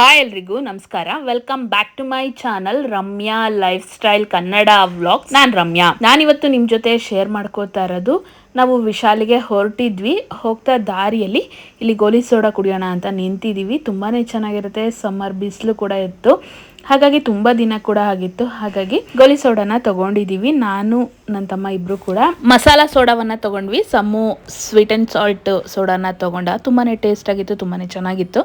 Hi ಎಲ್ರಿಗೂ, ನಮಸ್ಕಾರ. Welcome back to my channel Ramya lifestyle Kannada vlog ನಾನು ರಮ್ಯಾ. ನಾನಿವತ್ತು ನಿಮ್ಮ ಜೊತೆ ಶೇರ್ ಮಾಡ್ಕೋತಾ ಇರೋದು, ನಾವು ವಿಶಾಲಿಗೆ ಹೊರಟಿದ್ವಿ, ಹೋಗ್ತಾ ದಾರಿಯಲ್ಲಿ, ಇಲ್ಲಿ ಗೋಲಿ ಸೋಡಾ ಕುಡಿಯೋಣ ಅಂತ ನಿಂತಿದ್ದೀವಿ ತುಂಬಾ ಚೆನ್ನಾಗಿರುತ್ತೆ ಸಮ್ಮರ್ ಬಿಸಿಲು ಕೂಡ ಇತ್ತು. ಹಾಗಾಗಿ ತುಂಬ ದಿನ ಕೂಡ ಆಗಿತ್ತು. ಹಾಗಾಗಿ ಗೋಲಿ ಸೋಡಾನ ತಗೊಂಡಿದ್ದೀವಿ ನಾನು ನನ್ನ ತಮ್ಮ ಇಬ್ರು ಕೂಡ ಮಸಾಲ ಸೋಡಾವನ್ನ ತಗೊಂಡ್ವಿ. ಸಮು ಸ್ವೀಟ್ ಅಂಡ್ ಸಾಲ್ಟ್ ಸೋಡಾನ ತಗೊಂಡ. ತುಂಬಾನೇ ಟೇಸ್ಟ್ ಆಗಿತ್ತು, ತುಂಬಾನೇ ಚೆನ್ನಾಗಿತ್ತು.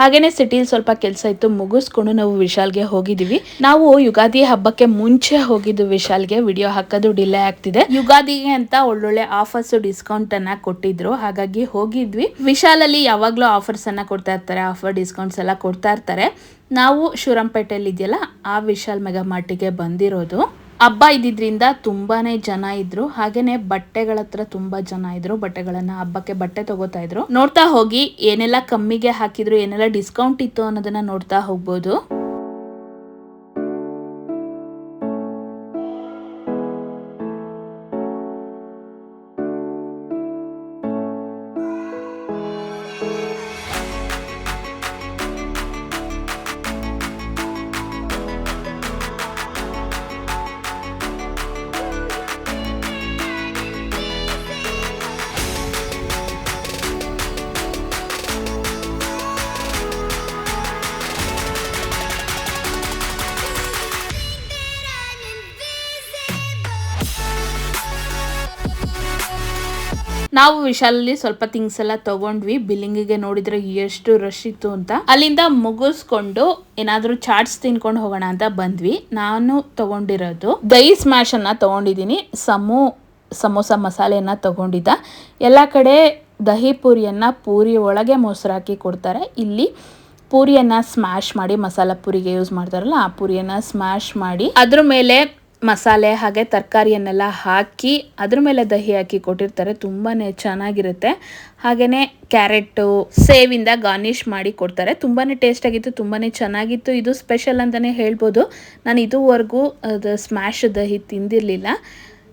ಹಾಗೇನೆ ಸಿಟಿಲಿ ಸ್ವಲ್ಪ ಕೆಲಸ ಇತ್ತು, ಮುಗಿಸ್ಕೊಂಡು ನಾವು ವಿಶಾಲ್ಗೆ ಹೋಗಿದ್ದೀವಿ ನಾವು ಯುಗಾದಿ ಹಬ್ಬಕ್ಕೆ ಮುಂಚೆ ಹೋಗಿದ್ದು ವಿಶಾಲ್ಗೆ. ವಿಡಿಯೋ ಹಾಕೋದು ಡಿಲೇ ಆಗ್ತಿದೆ. ಯುಗಾದಿಗೆ ಅಂತ ಒಳ್ಳೊಳ್ಳೆ ಆಫರ್ಸ್ ಡಿಸ್ಕೌಂಟ್ ಅನ್ನ ಕೊಟ್ಟಿದ್ರು. ಹಾಗಾಗಿ ಹೋಗಿದ್ವಿ. ವಿಶಾಲಲ್ಲಿ ಯಾವಾಗ್ಲೂ ಆಫರ್ಸ್ ಅನ್ನ ಕೊಡ್ತಾ ಇರ್ತಾರೆ. ಆಫರ್ ಡಿಸ್ಕೌಂಟ್ಸ್ ಎಲ್ಲ ಕೊಡ್ತಾ ಇರ್ತಾರೆ. ನಾವು ಶಿವರಂಪೇಟೆಯಲ್ಲಿ ಇದೆಯಲ್ಲ ಆ ವಿಶಾಲ್ ಮೆಗಾ ಮಾರ್ಟಿಗೆ ಬಂದಿರೋದು. ಹಬ್ಬ ಇದ್ದಿದ್ರಿಂದ ತುಂಬಾನೇ ಜನ ಇದ್ರು. ಹಾಗೇನೆ ಬಟ್ಟೆಗಳ ಹತ್ರ ತುಂಬಾ ಜನ ಇದ್ರು. ಬಟ್ಟೆಗಳನ್ನ ಹಬ್ಬಕ್ಕೆ ಬಟ್ಟೆ ತಗೋತಾ ಇದ್ರು. ನೋಡ್ತಾ ಹೋಗಿ ಏನೆಲ್ಲ ಕಮ್ಮಿಗೆ ಹಾಕಿದ್ರು, ಏನೆಲ್ಲ ಡಿಸ್ಕೌಂಟ್ ಇತ್ತು ಅನ್ನೋದನ್ನ ನೋಡ್ತಾ ಹೋಗ್ಬೋದು. ನಾವು ವಿಶಾಲಲ್ಲಿ ಸ್ವಲ್ಪ ಥಿಂಗ್ಸ್ ಎಲ್ಲ ತಗೊಂಡ್ವಿ. ಬಿಲ್ಲಿಂಗಿಗೆ ನೋಡಿದ್ರೆ ಎಷ್ಟು ರಶ್ ಇತ್ತು ಅಂತ. ಅಲ್ಲಿಂದ ಮುಗಿಸ್ಕೊಂಡು ಏನಾದ್ರೂ ಚಾಟ್ಸ್ ತಿನ್ಕೊಂಡು ಹೋಗೋಣ ಅಂತ ಬಂದ್ವಿ. ನಾನು ತಗೊಂಡಿರೋದು ದಹಿ ಸ್ಮ್ಯಾಶ್ ಅನ್ನ ತಗೊಂಡಿದ್ದೀನಿ. ಸಮೋ, ಸಮೋಸ ಮಸಾಲೆಯನ್ನ ತಗೊಂಡಿದ್ದ. ಎಲ್ಲ ಕಡೆ ದಹಿ ಪೂರಿಯನ್ನ ಪೂರಿ ಒಳಗೆ ಮೊಸರು ಕೊಡ್ತಾರೆ. ಇಲ್ಲಿ ಪೂರಿಯನ್ನ ಸ್ಮ್ಯಾಶ್ ಮಾಡಿ ಮಸಾಲ ಪೂರಿಗೆ ಯೂಸ್ ಮಾಡ್ತಾರಲ್ಲ, ಆ ಪೂರಿಯನ್ನ ಸ್ಮ್ಯಾಶ್ ಮಾಡಿ ಅದ್ರ ಮೇಲೆ ಮಸಾಲೆ ಹಾಗೆ ತರಕಾರಿಯನ್ನೆಲ್ಲ ಹಾಕಿ ಅದ್ರ ಮೇಲೆ ದಹಿ ಹಾಕಿ ಕೊಟ್ಟಿರ್ತಾರೆ ತುಂಬಾ ಚೆನ್ನಾಗಿರುತ್ತೆ. ಹಾಗೆಯೇ ಕ್ಯಾರೆಟು, ಸೇವಿಂದ ಗಾರ್ನಿಷ್ ಮಾಡಿ ಕೊಡ್ತಾರೆ. ತುಂಬಾ ಟೇಸ್ಟಾಗಿತ್ತು ತುಂಬಾ ಚೆನ್ನಾಗಿತ್ತು. ಇದು ಸ್ಪೆಷಲ್ ಅಂತಲೇ ಹೇಳ್ಬೋದು. ನಾನು ಇದುವರೆಗೂ ಅದು ಸ್ಮ್ಯಾಶ್ ದಹಿ ತಿಂದಿರಲಿಲ್ಲ.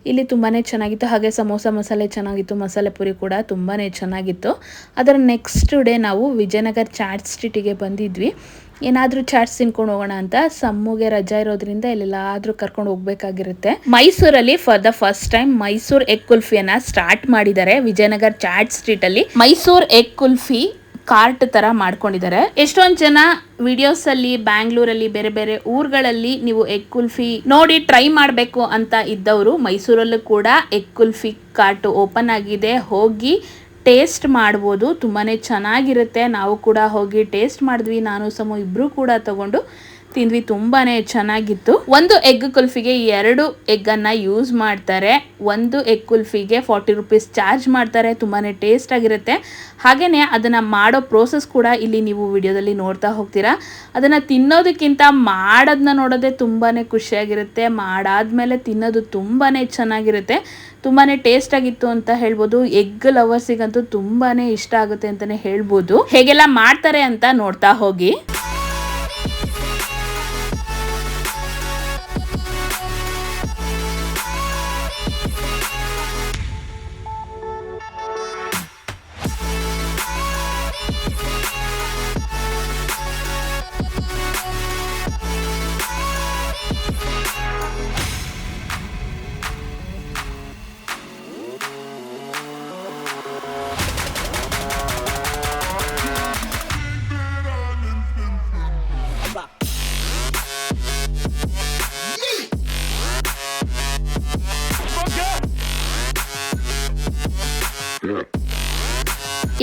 ಇಲ್ಲಿ ತುಂಬಾ ಚೆನ್ನಾಗಿತ್ತು. ಹಾಗೆ ಸಮೋಸ ಮಸಾಲೆ ಚೆನ್ನಾಗಿತ್ತು. ಮಸಾಲೆ ಪುರಿ ಕೂಡ ತುಂಬಾ ಚೆನ್ನಾಗಿತ್ತು. ಅದರ ನೆಕ್ಸ್ಟ್ ಡೇ ನಾವು ವಿಜಯನಗರ್ ಚಾಟ್ ಸ್ಟ್ರೀಟಿಗೆ ಬಂದಿದ್ವಿ. ಏನಾದರೂ ಚಾಟ್ಸ್ ತಿನ್ಕೊಂಡು ಹೋಗೋಣ ಅಂತ ಸಮ್ಮುಗೆ ರಜಾ ಇರೋದ್ರಿಂದ ಎಲ್ಲೆಲ್ಲಾದ್ರೂ ಕರ್ಕೊಂಡು ಹೋಗ್ಬೇಕಾಗಿರುತ್ತೆ. ಮೈಸೂರಲ್ಲಿ for the first time Mysore egg ಕುಲ್ಫಿಯನ್ನ start ಮಾಡಿದ್ದಾರೆ. ವಿಜಯನಗರ್ ಚಾಟ್ ಸ್ಟ್ರೀಟ್ ಅಲ್ಲಿ ಮೈಸೂರ್ ಎಗ್ ಕುಲ್ಫಿ ಕಾರ್ಟ್ ತರ ಮಾಡ್ಕೊಂಡಿದ್ದಾರೆ. ಎಷ್ಟೊಂದ್ ಜನ ವಿಡಿಯೋಸ್ ಅಲ್ಲಿ, ಬ್ಯಾಂಗ್ಳೂರಲ್ಲಿ, ಬೇರೆ ಬೇರೆ ಊರುಗಳಲ್ಲಿ ನೀವು ಎಗ್ ಕುಲ್ಫಿ ನೋಡಿ ಟ್ರೈ ಮಾಡಬೇಕು ಅಂತ ಇದ್ದವರು ಮೈಸೂರಲ್ಲೂ ಕೂಡ ಎಗ್ ಕುಲ್ಫಿ ಕಾರ್ಟ್ ಓಪನ್ ಆಗಿದೆ. ಹೋಗಿ ಟೇಸ್ಟ್ ಮಾಡ್ಬೋದು ತುಂಬಾ ಚೆನ್ನಾಗಿರುತ್ತೆ. ನಾವು ಕೂಡ ಹೋಗಿ ಟೇಸ್ಟ್ ಮಾಡಿದ್ವಿ ನಾನು ಸಮ ಇಬ್ಬರೂ ಕೂಡ ತಗೊಂಡು ತಿಂದ್ವಿ ತುಂಬಾನೇ ಚೆನ್ನಾಗಿತ್ತು. ಒಂದು ಎಗ್ ಕುಲ್ಫಿಗೆ ಎರಡು ಎಗ್ಗನ್ನು ಯೂಸ್ ಮಾಡ್ತಾರೆ. ಒಂದು ಎಗ್ ಕುಲ್ಫಿಗೆ ಫಾರ್ಟಿ ರುಪೀಸ್ ಚಾರ್ಜ್ ಮಾಡ್ತಾರೆ. ತುಂಬಾನೇ ಟೇಸ್ಟ್ ಆಗಿರುತ್ತೆ. ಹಾಗೇನೆ ಅದನ್ನ ಮಾಡೋ ಪ್ರೋಸೆಸ್ ಕೂಡ ಇಲ್ಲಿ ನೀವು ವಿಡಿಯೋದಲ್ಲಿ ನೋಡ್ತಾ ಹೋಗ್ತೀರಾ. ಅದನ್ನ ತಿನ್ನೋದಕ್ಕಿಂತ ಮಾಡೋದನ್ನ ನೋಡೋದೇ ತುಂಬಾನೇ ಖುಷಿಯಾಗಿರುತ್ತೆ. ಮಾಡಾದ್ಮೇಲೆ ತಿನ್ನೋದು ತುಂಬಾನೇ ಚೆನ್ನಾಗಿರುತ್ತೆ. ತುಂಬಾನೇ ಟೇಸ್ಟ್ ಆಗಿತ್ತು ಅಂತ ಹೇಳ್ಬೋದು. ಎಗ್ ಲವರ್ಸಿಗಂತೂ ತುಂಬಾನೇ ಇಷ್ಟ ಆಗುತ್ತೆ ಅಂತಾನೆ ಹೇಳ್ಬೋದು. ಹೇಗೆಲ್ಲ ಮಾಡ್ತಾರೆ ಅಂತ ನೋಡ್ತಾ ಹೋಗಿ.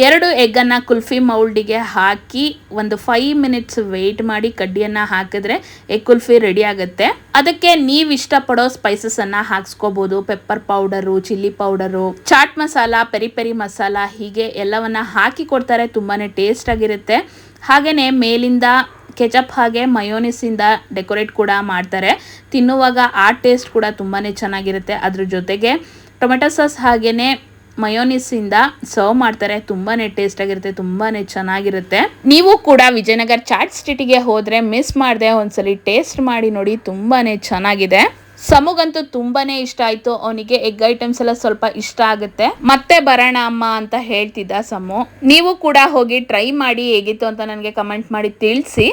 ಎರಡು ಎಗ್ಗನ್ನು ಕುಲ್ಫಿ ಮೌಲ್ಡಿಗೆ ಹಾಕಿ ಒಂದು ಫೈವ್ ಮಿನಿಟ್ಸ್ ವೆಯ್ಟ್ ಮಾಡಿ ಕಡ್ಡಿಯನ್ನು ಹಾಕಿದ್ರೆ ಎಗ್ ಕುಲ್ಫಿ ರೆಡಿ ಆಗುತ್ತೆ. ಅದಕ್ಕೆ ನೀವು ಇಷ್ಟಪಡೋ ಸ್ಪೈಸಸನ್ನು ಹಾಕ್ಸ್ಕೋಬೋದು. Pepper powder chilli powder chaat masala peri peri masala ಹೀಗೆ ಎಲ್ಲವನ್ನ ಹಾಕಿ ಕೊಡ್ತಾರೆ ತುಂಬಾ ಟೇಸ್ಟ್ ಆಗಿರುತ್ತೆ. ಹಾಗೆಯೇ ಮೇಲಿಂದ ಕೆಚಪ್ ಹಾಗೆ ಮಯೋನಿಸಿಂದ ಡೆಕೋರೇಟ್ ಕೂಡ ಮಾಡ್ತಾರೆ. ತಿನ್ನುವಾಗ ಆ ಟೇಸ್ಟ್ ಕೂಡ ತುಂಬಾ ಚೆನ್ನಾಗಿರುತ್ತೆ. ಅದ್ರ ಜೊತೆಗೆ ಟೊಮೆಟೊ ಸಾಸ್ ಹಾಗೆಯೇ ಮಯೋನಿಸಿಂದ ಸರ್ವ್ ಮಾಡ್ತಾರೆ. ತುಂಬಾ ಟೇಸ್ಟ್ ಆಗಿರುತ್ತೆ ತುಂಬಾ ಚೆನ್ನಾಗಿರುತ್ತೆ. ನೀವು ಕೂಡ ವಿಜಯನಗರ್ ಚಾಟ್ ಸ್ಟ್ರೀಟಿಗೆ ಹೋದರೆ ಮಿಸ್ ಮಾಡಿದೆ ಒಂದ್ಸಲಿ ಟೇಸ್ಟ್ ಮಾಡಿ ನೋಡಿ ತುಂಬಾ ಚೆನ್ನಾಗಿದೆ. ಸಮುಗಂತೂ ತುಂಬಾನೇ ಇಷ್ಟ ಆಯ್ತು. ಅವನಿಗೆ ಎಗ್ ಐಟಮ್ಸ್ ಎಲ್ಲ ಸ್ವಲ್ಪ ಇಷ್ಟ ಆಗುತ್ತೆ. ಮತ್ತೆ ಬರೋಣ ಅಮ್ಮ ಅಂತ ಹೇಳ್ತಿದ್ದ ಸಮು. ನೀವು ಕೂಡ ಹೋಗಿ ಟ್ರೈ ಮಾಡಿ ಹೇಗಿತ್ತು ಅಂತ ನನಗೆ ಕಮೆಂಟ್ ಮಾಡಿ ತಿಳಿಸಿ.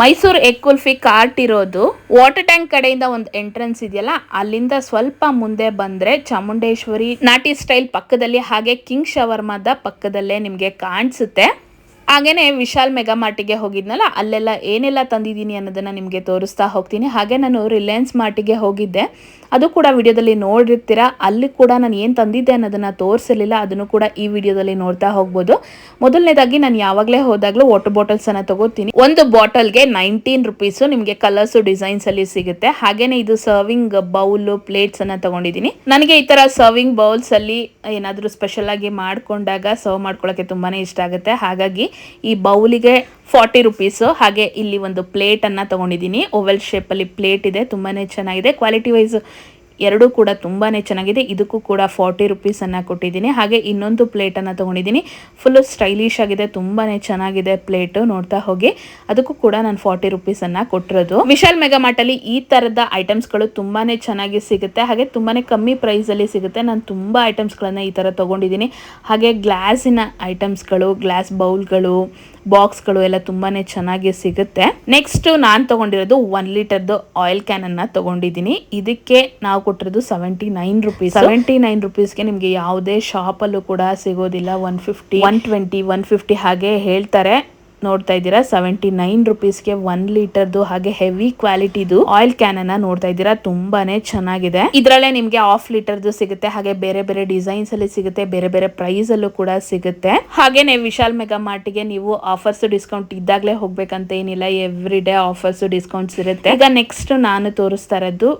ಮೈಸೂರು ಎಗ್ ಕುಲ್ಫಿ ಕಾರ್ಟ್ ಇರೋದು. ವಾಟರ್ ಟ್ಯಾಂಕ್ ಕಡೆಯಿಂದ ಒಂದು ಎಂಟ್ರೆನ್ಸ್ ಇದೆಯಲ್ಲ, ಅಲ್ಲಿಂದ ಸ್ವಲ್ಪ ಮುಂದೆ ಬಂದ್ರೆ ಚಾಮುಂಡೇಶ್ವರಿ ನಾಟಿ ಸ್ಟೈಲ್ ಪಕ್ಕದಲ್ಲಿ ಹಾಗೆ ಕಿಂಗ್ ಶವರ್ಮಾದ ಪಕ್ಕದಲ್ಲೇ ನಿಮಗೆ ಕಾಣಿಸುತ್ತೆ. ಹಾಗೇನೆ ವಿಶಾಲ್ ಮೆಗಾ ಮಾರ್ಟಿಗೆ ಹೋಗಿದ್ನಲ್ಲ, ಅಲ್ಲೆಲ್ಲ ಏನೆಲ್ಲ ತಂದಿದ್ದೀನಿ ಅನ್ನೋದನ್ನ ನಿಮಗೆ ತೋರಿಸ್ತಾ ಹೋಗ್ತೀನಿ. ಹಾಗೆ ನಾನು ರಿಲಯನ್ಸ್ ಮಾರ್ಟಿಗೆ ಹೋಗಿದ್ದೆ. ಅದು ಕೂಡ ವಿಡಿಯೋದಲ್ಲಿ ನೋಡಿರ್ತೀರಾ. ಅಲ್ಲಿ ಕೂಡ ನಾನು ಏನು ತಂದಿದ್ದೆ ಅನ್ನೋದನ್ನು ತೋರಿಸಲಿಲ್ಲ ಅದನ್ನು ಕೂಡ ಈ ವಿಡಿಯೋದಲ್ಲಿ ನೋಡ್ತಾ ಹೋಗ್ಬೋದು. ಮೊದಲನೇದಾಗಿ ನಾನು ಯಾವಾಗಲೇ ಹೋದಾಗಲೂ ವಾಟರ್ ಬಾಟಲ್ಸನ್ನು ತೊಗೋತೀನಿ. ಒಂದು ಬಾಟಲ್ಗೆ ನೈನ್ಟೀನ್ ರುಪೀಸು ನಿಮಗೆ ಕಲರ್ಸು ಡಿಸೈನ್ಸಲ್ಲಿ ಸಿಗುತ್ತೆ. ಹಾಗೇನೇ ಇದು ಸರ್ವಿಂಗ್ ಬೌಲು ಪ್ಲೇಟ್ಸನ್ನು ತೊಗೊಂಡಿದ್ದೀನಿ. ನನಗೆ ಈ ಥರ ಸರ್ವಿಂಗ್ ಬೌಲ್ಸಲ್ಲಿ ಏನಾದರೂ ಸ್ಪೆಷಲಾಗಿ ಮಾಡ್ಕೊಂಡಾಗ ಸರ್ವ್ ಮಾಡ್ಕೊಳ್ಳೋಕ್ಕೆ ತುಂಬಾ ಇಷ್ಟ ಆಗುತ್ತೆ. ಹಾಗಾಗಿ ಈ ಬೌಲಿಗೆ ಫಾರ್ಟಿ ರುಪೀಸು. ಹಾಗೆ ಇಲ್ಲಿ ಒಂದು ಪ್ಲೇಟನ್ನು ತೊಗೊಂಡಿದ್ದೀನಿ. ಓವೆಲ್ ಶೇಪಲ್ಲಿ ಪ್ಲೇಟ್ ಇದೆ ತುಂಬಾ ಚೆನ್ನಾಗಿದೆ. ಕ್ವಾಲಿಟಿ ವೈಸ್ ಎರಡೂ ಕೂಡ ತುಂಬಾ ಚೆನ್ನಾಗಿದೆ. ಇದಕ್ಕೂ ಕೂಡ ಫಾರ್ಟಿ ರುಪೀಸನ್ನು ಕೊಟ್ಟಿದ್ದೀನಿ. ಹಾಗೆ ಇನ್ನೊಂದು ಪ್ಲೇಟನ್ನು ತೊಗೊಂಡಿದ್ದೀನಿ. ಫುಲ್ಲು ಸ್ಟೈಲಿಶ್ ಆಗಿದೆ ತುಂಬಾ ಚೆನ್ನಾಗಿದೆ ಪ್ಲೇಟು. ನೋಡ್ತಾ ಹೋಗಿ. ಅದಕ್ಕೂ ಕೂಡ ನಾನು ಫಾರ್ಟಿ ರುಪೀಸನ್ನು ಕೊಟ್ಟಿರೋದು. ವಿಶಾಲ್ ಮೆಗಾ ಮಾರ್ಟಲ್ಲಿ ಈ ಥರದ ಐಟಮ್ಸ್ಗಳು ತುಂಬಾ ಚೆನ್ನಾಗಿ ಸಿಗುತ್ತೆ. ಹಾಗೆ ತುಂಬಾ ಕಮ್ಮಿ ಪ್ರೈಸಲ್ಲಿ ಸಿಗುತ್ತೆ. ನಾನು ತುಂಬ ಐಟಮ್ಸ್ಗಳನ್ನು ಈ ಥರ ತೊಗೊಂಡಿದ್ದೀನಿ. ಹಾಗೆ ಗ್ಲಾಸಿನ ಐಟಮ್ಸ್ಗಳು ಗ್ಲಾಸ್ ಬೌಲ್ಗಳು ಬಾಕ್ಸ್ಗಳು ಎಲ್ಲ ತುಂಬಾನೇ ಚೆನ್ನಾಗಿ ಸಿಗುತ್ತೆ. ನೆಕ್ಸ್ಟ್ ನಾನು ತಗೊಂಡಿರೋದು ಒನ್ ಲೀಟರ್ದು ಆಯಿಲ್ ಕ್ಯಾನ್ ಅನ್ನ ತಗೊಂಡಿದ್ದೀನಿ. ಇದಕ್ಕೆ ನಾವು ಕೊಟ್ಟಿರೋದು seventy nine rupees seventy nine ರುಪೀಸ್ಗೆ ನಿಮಗೆ ಯಾವುದೇ ಶಾಪಲ್ಲೂ ಕೂಡ ಸಿಗೋದಿಲ್ಲ. One fifty one twenty one fifty ಹಾಗೆ ಹೇಳ್ತಾರೆ. ನೋಡ್ತಾ ಇದ್ದೀರಾ? ಸೆವೆಂಟಿ ನೈನ್ ರುಪೀಸ್ಗೆ ಒನ್ ಲೀಟರ್ದು ಹಾಗೆ ಹೆವಿ ಕ್ವಾಲಿಟಿದು ಆಯಿಲ್ ಕ್ಯಾನ್ ಅನ್ನ ನೋಡ್ತಾ ಇದ್ದೀರಾ? ತುಂಬಾನೇ ಚೆನ್ನಾಗಿದೆ. ಇದರಲ್ಲೇ ನಿಮ್ಗೆ ಹಾಫ್ ಲೀಟರ್ದು ಸಿಗುತ್ತೆ. ಹಾಗೆ ಬೇರೆ ಬೇರೆ ಡಿಸೈನ್ಸ್ ಅಲ್ಲಿ ಸಿಗುತ್ತೆ. ಬೇರೆ ಬೇರೆ ಪ್ರೈಸ್ ಅಲ್ಲೂ ಕೂಡ ಸಿಗುತ್ತೆ. ಹಾಗೇನೆ ವಿಶಾಲ್ ಮೆಗಾ ಮಾರ್ಟ್ಗೆ ನೀವು ಆಫರ್ಸ್ ಡಿಸ್ಕೌಂಟ್ ಇದ್ದಾಗಲೇ ಹೋಗ್ಬೇಕಂತ ಏನಿಲ್ಲ. ಎವ್ರಿ ಡೇ ಆಫರ್ಸ್ ಡಿಸ್ಕೌಂಟ್ಸ್ ಇರುತ್ತೆ. ಈಗ ನೆಕ್ಸ್ಟ್ ನಾನು ತೋರಿಸ್ತಾ ಇರೋದು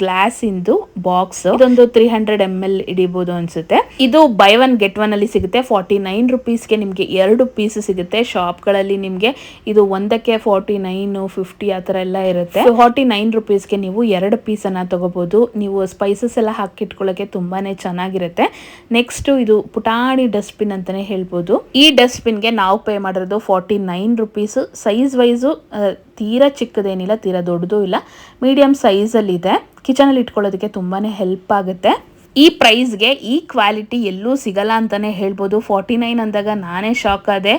ಗ್ಲಾಸ್ ಇಂದು ಬಾಕ್ಸ್. ಇದೊಂದು ತ್ರೀ ಹಂಡ್ರೆಡ್ ಎಂ ಎಲ್ ಹಿಡಿಬಹುದು ಅನ್ಸುತ್ತೆ. ಇದು ಬೈ ಒನ್ ಗೆಟ್ ಒನ್ ಅಲ್ಲಿ ಸಿಗುತ್ತೆ. ಫಾರ್ಟಿ ನೈನ್ ರುಪೀಸ್ಗೆ ನಿಮಗೆ ಎರಡು ಪೀಸ್ ಸಿಗುತ್ತೆ. ಶಾಪ್ಗಳಲ್ಲಿ ನಿಮಗೆ ಇದು ಒಂದಕ್ಕೆ ಫಾರ್ಟಿ ನೈನ್ ಫಿಫ್ಟಿ ಆ ಥರ ಎಲ್ಲ ಇರುತ್ತೆ. ಫಾರ್ಟಿ ನೈನ್ ರುಪೀಸ್ಗೆ ನೀವು ಎರಡು ಪೀಸ್ ಅನ್ನ ತಗೋಬಹುದು ನೀವು ಸ್ಪೈಸಸ್ ಎಲ್ಲ ಹಾಕಿಟ್ಕೊಳ್ಳೋಕೆ ತುಂಬಾನೇ ಚೆನ್ನಾಗಿರುತ್ತೆ. ನೆಕ್ಸ್ಟ್ ಇದು ಪುಟಾಣಿ ಡಸ್ಟ್ ಬಿನ್ ಅಂತಾನೆ ಹೇಳ್ಬೋದು. ಈ ಡಸ್ಟ್ ಬಿನ್ಗೆ ನಾವು ಪೇ ಮಾಡಿರೋದು forty nine rupees size wise ತೀರಾ ಚಿಕ್ಕದೇನಿಲ್ಲ, ತೀರಾ ದೊಡ್ಡದು ಇಲ್ಲ. ಮೀಡಿಯಂ ಸೈಜಲ್ಲಿ ಇದೆ ಕಿಚನಲ್ಲಿ ಇಟ್ಕೊಳ್ಳೋದಕ್ಕೆ ತುಂಬಾ ಹೆಲ್ಪ್ ಆಗುತ್ತೆ. ಈ ಪ್ರೈಸ್ಗೆ ಈ ಕ್ವಾಲಿಟಿ ಎಲ್ಲೂ ಸಿಗಲ್ಲ ಅಂತಲೇ ಹೇಳ್ಬೋದು. ಫಾರ್ಟಿ ನೈನ್ ಅಂದಾಗ ನಾನೇ ಶಾಕ್ ಆದೆ.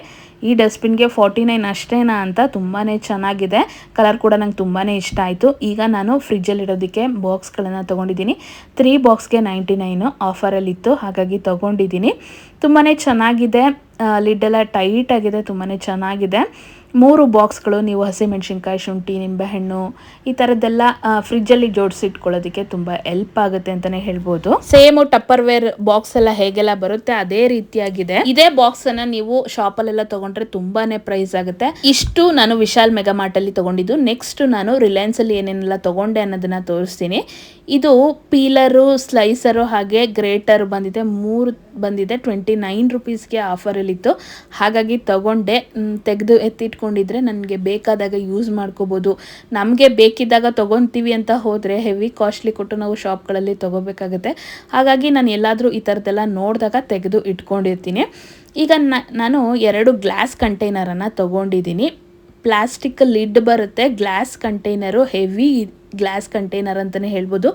ಈ ಡಸ್ಟ್ಬಿನ್ಗೆ ಫಾರ್ಟಿ ನೈನ್ ಅಷ್ಟೇನಾ ಅಂತ ತುಂಬಾ ಚೆನ್ನಾಗಿದೆ. ಕಲರ್ ಕೂಡ ನಂಗೆ ತುಂಬಾ ಇಷ್ಟ ಆಯಿತು. ಈಗ ನಾನು ಫ್ರಿಜ್ಜಲ್ಲಿ ಇಡೋದಕ್ಕೆ ಬಾಕ್ಸ್ಗಳನ್ನು ತೊಗೊಂಡಿದ್ದೀನಿ. ತ್ರೀ ಬಾಕ್ಸ್ಗೆ ನೈಂಟಿ ನೈನು ಆಫರಲ್ಲಿತ್ತು ಹಾಗಾಗಿ ತೊಗೊಂಡಿದ್ದೀನಿ. ತುಂಬಾ ಚೆನ್ನಾಗಿದೆ. ಲಿಡ್ಡೆಲ್ಲ ಟೈಟಾಗಿದೆ ತುಂಬಾ ಚೆನ್ನಾಗಿದೆ. ಮೂರು ಬಾಕ್ಸ್ಗಳು ನೀವು ಹಸಿಮೆಣಸಿನ್ಕಾಯಿ, ಶುಂಠಿ, ನಿಂಬೆಹಣ್ಣು ಈ ಥರದ್ದೆಲ್ಲ ಫ್ರಿಜ್ಜಲ್ಲಿ ಜೋಡಿಸಿ ಇಟ್ಕೊಳ್ಳೋದಕ್ಕೆ ತುಂಬ ಹೆಲ್ಪ್ ಆಗುತ್ತೆ ಅಂತಲೇ ಹೇಳ್ಬೋದು. ಸೇಮು ಟಪ್ಪರ್ ವೇರ್ ಬಾಕ್ಸ್ ಎಲ್ಲ ಹೇಗೆಲ್ಲ ಬರುತ್ತೆ ಅದೇ ರೀತಿಯಾಗಿದೆ. ಇದೇ ಬಾಕ್ಸ್ ಅನ್ನ ನೀವು ಶಾಪಲ್ಲೆಲ್ಲ ತಗೊಂಡ್ರೆ ತುಂಬಾನೇ ಪ್ರೈಸ್ ಆಗುತ್ತೆ. ಇಷ್ಟು ನಾನು ವಿಶಾಲ್ ಮೆಗಾ ಮಾರ್ಟಲ್ಲಿ ತಗೊಂಡಿದ್ದು. ನೆಕ್ಸ್ಟ್ ನಾನು ರಿಲಯನ್ಸ್ ಅಲ್ಲಿ ಏನೇನೆಲ್ಲ ತಗೊಂಡೆ ಅನ್ನೋದನ್ನ ತೋರಿಸ್ತೀನಿ. ಇದು ಪೀಲರು ಸ್ಲೈಸರು ಹಾಗೆ ಗ್ರೇಟರ್ ಬಂದಿದೆ. ಮೂರು ಬಂದಿದೆ. ಟ್ವೆಂಟಿ ನೈನ್ ರುಪೀಸ್ಗೆ ಆಫರಲ್ಲಿತ್ತು ಹಾಗಾಗಿ ತಗೊಂಡೆ. ತೆಗೆದು ಎತ್ತಿಟ್ಕೊಂಡಿದ್ರೆ ನನಗೆ ಬೇಕಾದಾಗ ಯೂಸ್ ಮಾಡ್ಕೋಬೋದು. ನಮಗೆ ಬೇಕಿದ್ದಾಗ ತೊಗೊತೀವಿ ಅಂತ ಹೋದರೆ ಹೆವಿ ಕಾಸ್ಟ್ಲಿ ಕೊಟ್ಟು ನಾವು ಶಾಪ್ಗಳಲ್ಲಿ ತೊಗೋಬೇಕಾಗುತ್ತೆ. ಹಾಗಾಗಿ ನಾನು ಎಲ್ಲಾದರೂ ಈ ಥರದ್ದೆಲ್ಲ ನೋಡಿದಾಗ ತೆಗೆದು ಇಟ್ಕೊಂಡಿರ್ತೀನಿ. ಈಗ ನಾನು ಎರಡು ಗ್ಲಾಸ್ ಕಂಟೈನರನ್ನು ತೊಗೊಂಡಿದ್ದೀನಿ. ಪ್ಲಾಸ್ಟಿಕ್ ಲಿಡ್ ಬರುತ್ತೆ. Glass container heavy glass container ಅಂತಲೇ ಹೇಳ್ಬೋದು.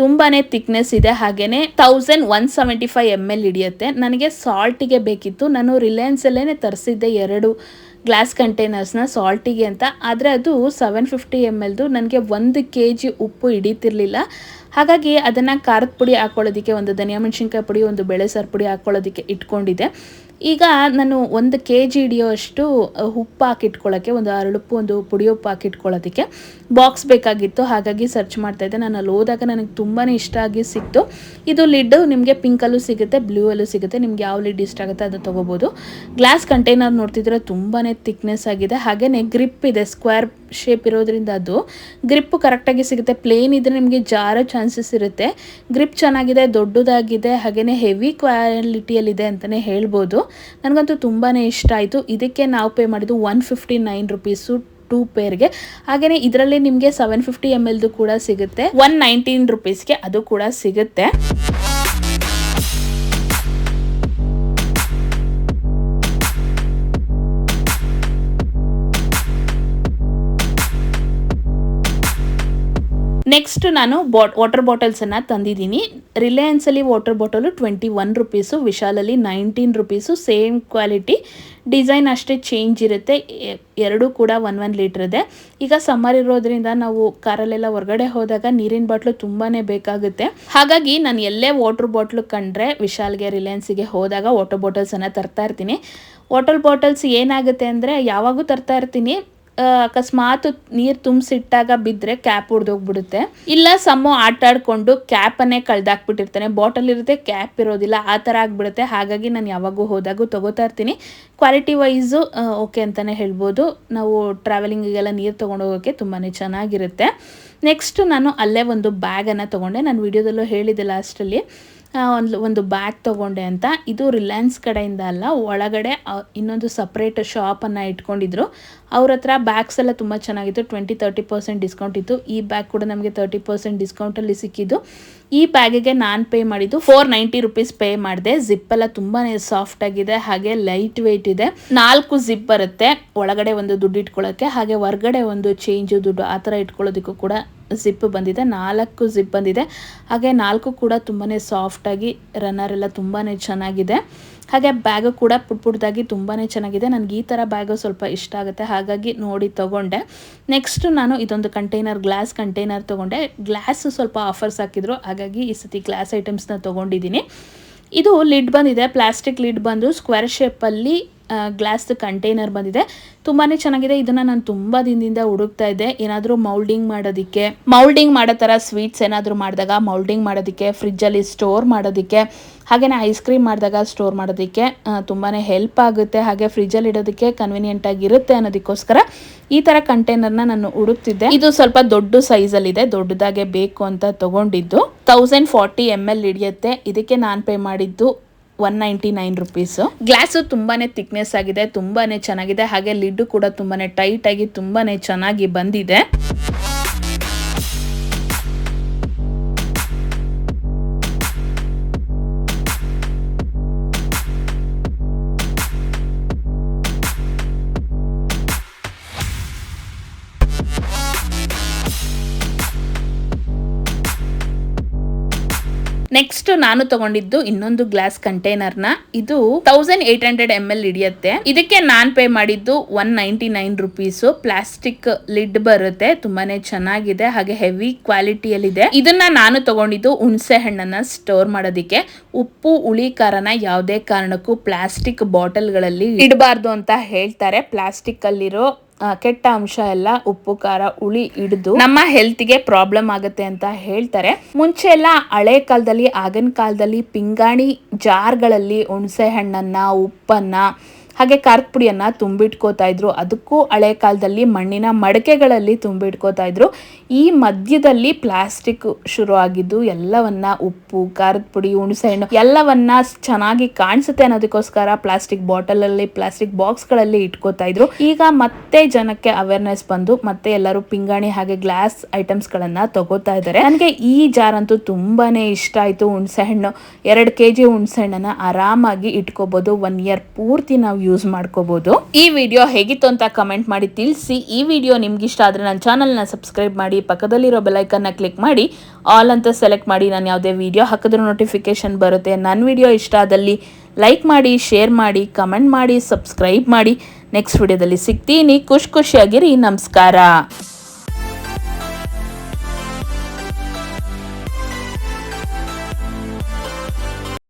ತುಂಬಾ ಥಿಕ್ನೆಸ್ ಇದೆ. ಹಾಗೆಯೇ thousand one seventy five M L ಹಿಡಿಯುತ್ತೆ. ನನಗೆ ಸಾಲ್ಟಿಗೆ ಬೇಕಿತ್ತು. ನಾನು ರಿಲಯನ್ಸಲ್ಲೇ ತರಿಸಿದ್ದೆ ಎರಡು ಗ್ಲಾಸ್ ಕಂಟೈನರ್ಸ್ನ ಸಾಲ್ಟಿಗೆ ಅಂತ. ಆದರೆ ಅದು ಸೆವೆನ್ ಫಿಫ್ಟಿ ಎಂ ಎಲ್ದು ನನಗೆ ಒಂದು ಕೆ ಜಿ ಉಪ್ಪು ಹಿಡಿತಿರ್ಲಿಲ್ಲ. ಹಾಗಾಗಿ ಅದನ್ನು ಖಾರದ ಪುಡಿ ಹಾಕ್ಕೊಳ್ಳೋದಕ್ಕೆ ಒಂದು ಧನಿಯಾ ಮೆಣಸಿನ್ಕಾಯಿ ಪುಡಿ, ಒಂದು ಬೇಳೆ ಸಾರು ಪುಡಿ ಹಾಕ್ಕೊಳ್ಳೋದಕ್ಕೆ ಇಟ್ಕೊಂಡಿದ್ದೆ. ಈಗ ನಾನು ಒಂದು ಕೆ ಜಿ ಹಿಡಿಯೋಷ್ಟು ಉಪ್ಪು ಹಾಕಿಟ್ಕೊಳ್ಳೋಕ್ಕೆ ಒಂದು ಅರಳುಪ್ಪು, ಒಂದು ಪುಡಿ ಉಪ್ಪು ಹಾಕಿಟ್ಕೊಳ್ಳೋದಕ್ಕೆ ಬಾಕ್ಸ್ ಬೇಕಾಗಿತ್ತು. ಹಾಗಾಗಿ ಸರ್ಚ್ ಮಾಡ್ತಾ ಇದ್ದೆ. ನಾನು ಅಲ್ಲಿ ಹೋದಾಗ ನನಗೆ ತುಂಬಾ ಇಷ್ಟ ಆಗಿ ಸಿಕ್ತು. ಇದು ಲಿಡ್ಡು ನಿಮಗೆ ಪಿಂಕಲ್ಲೂ ಸಿಗುತ್ತೆ, ಬ್ಲೂ ಅಲ್ಲೂ ಸಿಗುತ್ತೆ. ನಿಮ್ಗೆ ಯಾವ ಲಿಡ್ ಇಷ್ಟ ಆಗುತ್ತೆ ಅದು ತೊಗೋಬೋದು. ಗ್ಲಾಸ್ ಕಂಟೈನರ್ ನೋಡ್ತಿದ್ರೆ ತುಂಬಾ ಥಿಕ್ನೆಸ್ ಆಗಿದೆ. ಹಾಗೆಯೇ ಗ್ರಿಪ್ ಇದೆ, ಸ್ಕ್ವೇರ್ ಶೇಪ್ ಇರೋದ್ರಿಂದ ಅದು. ಗ್ರಿಪ್ಪು ಕರೆಕ್ಟಾಗಿ ಸಿಗುತ್ತೆ. ಪ್ಲೇನ್ ಇದ್ರೆ ನಿಮಗೆ ಜಾರೋ ಚಾನ್ಸಸ್ ಇರುತ್ತೆ. ಗ್ರಿಪ್ ಚೆನ್ನಾಗಿದೆ, ದೊಡ್ಡದಾಗಿದೆ ಹಾಗೆಯೇ ಹೆವಿ ಕ್ವಾಲಿಟಿಯಲ್ಲಿದೆ ಅಂತಲೇ ಹೇಳ್ಬೋದು. ನನಗಂತೂ ತುಂಬಾ ಇಷ್ಟ ಆಯಿತು. ಇದಕ್ಕೆ ನಾವು ಪೇ ಮಾಡಿದ್ದು one fifty nine rupees two ಪೇರ್ಗೆ ಹಾಗೆಯೇ ಇದರಲ್ಲಿ ನಿಮಗೆ ಸೆವೆನ್ ಫಿಫ್ಟಿ ಎಂ ಎಲ್ದು ಕೂಡ ಸಿಗುತ್ತೆ. ಒನ್ ನೈನ್ಟೀನ್ ರುಪೀಸ್ಗೆ ಅದು ಕೂಡ ಸಿಗುತ್ತೆ. ನೆಕ್ಸ್ಟ್ ನಾನು ಬಾಟ್ ವಾಟರ್ ಬಾಟಲ್ಸನ್ನು ತಂದಿದ್ದೀನಿ. ರಿಲಯನ್ಸಲ್ಲಿ water bottle twenty one rupees ವಿಶಾಲಲ್ಲಿ nineteen rupees same quality design ಅಷ್ಟೇ ಚೇಂಜ್ ಇರುತ್ತೆ. ಎರಡೂ ಕೂಡ ಒನ್ ಒನ್ ಇದೆ ಈಗ ಸಮ್ಮರ್ ಇರೋದ್ರಿಂದ ನಾವು ಕಾರಲ್ಲೆಲ್ಲ ಹೊರಗಡೆ ಹೋದಾಗ ನೀರಿನ ಬಾಟ್ಲು ತುಂಬಾ ಬೇಕಾಗುತ್ತೆ. ಹಾಗಾಗಿ ನಾನು ಎಲ್ಲೇ ವಾಟರ್ ಬಾಟ್ಲು ಕಂಡ್ರೆ ವಿಶಾಲ್ಗೆ ರಿಲಯನ್ಸಿಗೆ ಹೋದಾಗ ವಾಟರ್ ಬಾಟಲ್ಸನ್ನು ತರ್ತಾ ಇರ್ತೀನಿ. ವಾಟರ್ ಬಾಟಲ್ಸ್ ಏನಾಗುತ್ತೆ ಅಂದರೆ ಯಾವಾಗೂ ತರ್ತಾ ಇರ್ತೀನಿ. ಅಕಸ್ಮಾತ್ ನೀರು ತುಂಬಿಸಿಟ್ಟಾಗ ಬಿದ್ದರೆ ಕ್ಯಾಪ್ ಹೊಡೆದೋಗ್ಬಿಡುತ್ತೆ ಇಲ್ಲ ಸಮ್ಮು ಆಟ ಆಡ್ಕೊಂಡು ಕ್ಯಾಪನ್ನೇ ಕಳ್ದಾಕ್ಬಿಟ್ಟಿರ್ತಾನೆ. ಬಾಟಲ್ ಇರುತ್ತೆ, ಕ್ಯಾಪ್ ಇರೋದಿಲ್ಲ. ಆ ಥರ ಆಗಿಬಿಡುತ್ತೆ. ಹಾಗಾಗಿ ನಾನು ಯಾವಾಗೂ ಹೋದಾಗೂ ತಗೋತಾ ಇರ್ತೀನಿ. ಕ್ವಾಲಿಟಿ ವೈಸು ಓಕೆ ಅಂತಲೇ ಹೇಳ್ಬೋದು. ನಾವು ಟ್ರಾವೆಲಿಂಗಿಗೆಲ್ಲ ನೀರು ತೊಗೊಂಡು ಹೋಗೋಕ್ಕೆ ತುಂಬಾ ಚೆನ್ನಾಗಿರುತ್ತೆ. ನೆಕ್ಸ್ಟ್ ನಾನು ಅಲ್ಲೇ ಒಂದು ಬ್ಯಾಗನ್ನು ತಗೊಂಡೆ. ನಾನು ವಿಡಿಯೋದಲ್ಲೂ ಹೇಳಿದೆ ಲಾಸ್ಟಲ್ಲಿ. ಒಂದು ಒಂದು ಬ್ಯಾಗ್ ತೊಗೊಂಡೆ ಅಂತ. ಇದು ರಿಲಯನ್ಸ್ ಕಡೆಯಿಂದ ಅಲ್ಲ, ಒಳಗಡೆ ಇನ್ನೊಂದು ಸಪ್ರೇಟ್ ಶಾಪನ್ನು ಇಟ್ಕೊಂಡಿದ್ರು. ಅವ್ರ ಹತ್ರ ಬ್ಯಾಗ್ಸ್ ಎಲ್ಲ ತುಂಬ ಚೆನ್ನಾಗಿತ್ತು ಟ್ವೆಂಟಿ ತರ್ಟಿ ಪರ್ಸೆಂಟ್ ಡಿಸ್ಕೌಂಟ್ ಇತ್ತು. ಈ ಬ್ಯಾಗ್ ಕೂಡ ನಮಗೆ ತರ್ಟಿ ಪರ್ಸೆಂಟ್ ಡಿಸ್ಕೌಂಟಲ್ಲಿ ಸಿಕ್ಕಿದ್ದು. ಈ ಬ್ಯಾಗಿಗೆ ನಾನು ಪೇ ಮಾಡಿದ್ದು ಫೋರ್ ನೈಂಟಿ ರುಪೀಸ್ ಪೇ ಮಾಡಿದೆ. ಜಿಪ್ ಎಲ್ಲ ತುಂಬಾ ಸಾಫ್ಟ್ ಆಗಿದೆ, ಹಾಗೆ ಲೈಟ್ ವೆಯ್ಟ್ ಇದೆ. ನಾಲ್ಕು ಜಿಪ್ ಬರುತ್ತೆ, ಒಳಗಡೆ ಒಂದು ದುಡ್ಡು ಇಟ್ಕೊಳ್ಳೋಕ್ಕೆ ಹಾಗೆ ಹೊರಗಡೆ ಒಂದು ಚೇಂಜು ದುಡ್ಡು ಆ ಥರ ಇಟ್ಕೊಳ್ಳೋದಕ್ಕೂ ಕೂಡ ಜಿಪ್ ಬಂದಿದೆ, ನಾಲ್ಕು ಜಿಪ್ ಬಂದಿದೆ. ಹಾಗೆ ನಾಲ್ಕು ಕೂಡ ತುಂಬಾ ಸಾಫ್ಟಾಗಿ ರನ್ನರ್ ಎಲ್ಲ ತುಂಬಾ ಚೆನ್ನಾಗಿದೆ. ಹಾಗೆ ಬ್ಯಾಗು ಕೂಡ ಪುಟ್ ಪುಟ್ದಾಗಿ ತುಂಬಾ ಚೆನ್ನಾಗಿದೆ. ನನಗೆ ಈ ಥರ ಬ್ಯಾಗು ಸ್ವಲ್ಪ ಇಷ್ಟ ಆಗುತ್ತೆ, ಹಾಗಾಗಿ ನೋಡಿ ತೊಗೊಂಡೆ. ನೆಕ್ಸ್ಟ್ ನಾನು ಇದೊಂದು ಕಂಟೈನರ್ ಗ್ಲಾಸ್ ಕಂಟೈನರ್ ತೊಗೊಂಡೆ. ಗ್ಲಾಸ್ ಸ್ವಲ್ಪ ಆಫರ್ಸ್ ಹಾಕಿದ್ರು, ಹಾಗಾಗಿ ಈ ಸತಿ ಗ್ಲಾಸ್ ಐಟಮ್ಸ್ನ ತೊಗೊಂಡಿದ್ದೀನಿ. ಇದು ಲಿಡ್ ಬಂದಿದೆ ಪ್ಲಾಸ್ಟಿಕ್ ಲಿಡ್ ಬಂದು ಸ್ಕ್ವೇರ್ ಶೇಪಲ್ಲಿ ಗ್ಲಾಸ್ ಕಂಟೈನರ್ ಬಂದಿದೆ. ತುಂಬಾ ಚೆನ್ನಾಗಿದೆ. ಇದನ್ನು ನಾನು ತುಂಬ ದಿನದಿಂದ ಹುಡುಕ್ತಾ ಇದ್ದೆ. ಏನಾದರೂ ಮೌಲ್ಡಿಂಗ್ ಮಾಡೋದಕ್ಕೆ ಮೌಲ್ಡಿಂಗ್ ಮಾಡೋ ಥರ ಸ್ವೀಟ್ಸ್ ಏನಾದರೂ ಮಾಡಿದಾಗ ಮೌಲ್ಡಿಂಗ್ ಮಾಡೋದಕ್ಕೆ ಫ್ರಿಜ್ಜಲ್ಲಿ ಸ್ಟೋರ್ ಮಾಡೋದಕ್ಕೆ ಹಾಗೆಯೇ ಐಸ್ ಕ್ರೀಮ್ ಮಾಡಿದಾಗ ಸ್ಟೋರ್ ಮಾಡೋದಕ್ಕೆ ತುಂಬಾ ಹೆಲ್ಪ್ ಆಗುತ್ತೆ. ಹಾಗೆ ಫ್ರಿಜ್ಜಲ್ಲಿ ಇಡೋದಕ್ಕೆ ಕನ್ವಿನಿಯೆಂಟ್ ಆಗಿರುತ್ತೆ ಅನ್ನೋದಕ್ಕೋಸ್ಕರ ಈ ಥರ ಕಂಟೈನರ್ನ ನಾನು ಹುಡುಕ್ತಿದ್ದೆ. ಇದು ಸ್ವಲ್ಪ ದೊಡ್ಡ ಸೈಜಲ್ಲಿದೆ ದೊಡ್ಡದಾಗೆ ಬೇಕು ಅಂತ ತಗೊಂಡಿದ್ದು. ತೌಸಂಡ್ ಫಾರ್ಟಿ ಎಂ ಎಲ್ ಹಿಡಿಯುತ್ತೆ. ಇದಕ್ಕೆ ನಾನು ಪೇ ಮಾಡಿದ್ದು one ninety nine rupees glass ತುಂಬಾ ಥಿಕ್ನೆಸ್ ಆಗಿದೆ ತುಂಬಾ ಚೆನ್ನಾಗಿದೆ, ಹಾಗೆ ಲಿಡ್ಡು ಕೂಡ ತುಂಬಾ ಟೈಟಾಗಿ ತುಂಬಾ ಚೆನ್ನಾಗಿ ಬಂದಿದೆ. ನೆಕ್ಸ್ಟ್ ನಾನು ತಗೊಂಡಿದ್ದು ಇನ್ನೊಂದು ಗ್ಲಾಸ್ ಕಂಟೈನರ್ನ ಇದು thousand eight hundred M L ಹಿಡಿಯುತ್ತೆ. ಇದಕ್ಕೆ ನಾನ್ ಪೇ ಮಾಡಿದ್ದು one ninety nine rupees plastic lid ಬರುತ್ತೆ, ತುಂಬಾನೇ ಚೆನ್ನಾಗಿದೆ, ಹಾಗೆ ಹೆವಿ ಕ್ವಾಲಿಟಿಯಲ್ಲಿದೆ ಇದನ್ನ ನಾನು ತಗೊಂಡಿದ್ದು ಹುಣಸೆ ಹಣ್ಣನ್ನ ಸ್ಟೋರ್ ಮಾಡೋದಿಕ್ಕೆ. ಉಪ್ಪು, ಹುಳಿ, ಖಾರನ ಯಾವುದೇ ಕಾರಣಕ್ಕೂ ಪ್ಲಾಸ್ಟಿಕ್ ಬಾಟಲ್ಗಳಲ್ಲಿ ಇಡಬಾರ್ದು ಅಂತ ಹೇಳ್ತಾರೆ. ಪ್ಲಾಸ್ಟಿಕ್ ಅಲ್ಲಿರೋ ಕೆಟ್ಟ ಅಂಶ ಎಲ್ಲ, ಉಪ್ಪು, ಖಾರ, ಹುಳಿ ಹಿಡಿದು ನಮ್ಮ ಹೆಲ್ತ್ಗೆ ಪ್ರಾಬ್ಲಮ್ ಆಗುತ್ತೆ ಅಂತ ಹೇಳ್ತಾರೆ. ಮುಂಚೆ ಎಲ್ಲ ಹಳೆ ಕಾಲದಲ್ಲಿ, ಆಗಿನ ಕಾಲದಲ್ಲಿ ಪಿಂಗಾಣಿ ಜಾರ್ಗಳಲ್ಲಿ ಹುಣಸೆ ಹಣ್ಣನ್ನ ಉಪ್ಪನ್ನ ಹಾಗೆ ಖಾರದ ಪುಡಿಯನ್ನ ತುಂಬಿಟ್ಕೋತಾ ಇದ್ರು. ಅದಕ್ಕೂ ಹಳೆ ಕಾಲದಲ್ಲಿ ಮಣ್ಣಿನ ಮಡಕೆಗಳಲ್ಲಿ ತುಂಬಿಟ್ಕೋತಾ ಇದ್ರು. ಈ ಮಧ್ಯದಲ್ಲಿ ಪ್ಲಾಸ್ಟಿಕ್ ಶುರು ಆಗಿದ್ದು ಎಲ್ಲವನ್ನ ಉಪ್ಪು ಖಾರದ ಪುಡಿ ಹುಣಸೆ ಹಣ್ಣು ಎಲ್ಲವನ್ನ ಚೆನ್ನಾಗಿ ಕಾಣಿಸುತ್ತೆ ಅನ್ನೋದಕ್ಕೋಸ್ಕರ ಪ್ಲಾಸ್ಟಿಕ್ ಬಾಟಲ್ ಅಲ್ಲಿ ಪ್ಲಾಸ್ಟಿಕ್ ಬಾಕ್ಸ್ಗಳಲ್ಲಿ ಇಟ್ಕೋತಾ ಇದ್ರು. ಈಗ ಮತ್ತೆ ಜನಕ್ಕೆ ಅವೇರ್ನೆಸ್ ಬಂದು ಮತ್ತೆ ಎಲ್ಲರೂ ಪಿಂಗಾಣಿ ಹಾಗೆ ಗ್ಲಾಸ್ ಐಟಮ್ಸ್ ಗಳನ್ನ ತಗೋತಾ ಇದ್ದಾರೆ. ನನಗೆ ಈ ಜಾರ್ ಅಂತೂ ತುಂಬಾನೇ ಇಷ್ಟ ಆಯ್ತು. ಹುಣಸೆ ಹಣ್ಣು ಎರಡು ಕೆ ಜಿ ಹುಣಸೆ ಹಣ್ಣನ್ನ ಆರಾಮಾಗಿ ಇಟ್ಕೋಬಹುದು ಒನ್ ಇಯರ್ ಪೂರ್ತಿ ನಾವು ಯೂಸ್ ಮಾಡ್ಕೋಬಹುದು ಈ ವಿಡಿಯೋ ಹೇಗಿತ್ತು ಅಂತ ಕಮೆಂಟ್ ಮಾಡಿ ತಿಳಿಸಿ. ಈ ವಿಡಿಯೋ ನಿಮ್ಗೆ ಇಷ್ಟ ಆದ್ರೆ ನನ್ನ ಚಾನಲ್ನ ಸಬ್ಸ್ಕ್ರೈಬ್ ಮಾಡಿ, ಪಕ್ಕದಲ್ಲಿರೋ ಬೆಲೈಕನ್ನ ಕ್ಲಿಕ್ ಮಾಡಿ ಆಲ್ ಅಂತ ಸೆಲೆಕ್ಟ್ ಮಾಡಿ ನಾನು ಯಾವುದೇ ವಿಡಿಯೋ ಹಾಕಿದ್ರೂ ನೋಟಿಫಿಕೇಶನ್ ಬರುತ್ತೆ. ನನ್ನ ವಿಡಿಯೋ ಇಷ್ಟ ಆದಲ್ಲಿ ಲೈಕ್ ಮಾಡಿ ಶೇರ್ ಮಾಡಿ ಕಮೆಂಟ್ ಮಾಡಿ ಸಬ್ಸ್ಕ್ರೈಬ್ ಮಾಡಿ. ನೆಕ್ಸ್ಟ್ ವಿಡಿಯೋದಲ್ಲಿ ಸಿಗ್ತೀನಿ. ಖುಷಿ ಖುಷಿಯಾಗಿರಿ. ನಮಸ್ಕಾರ.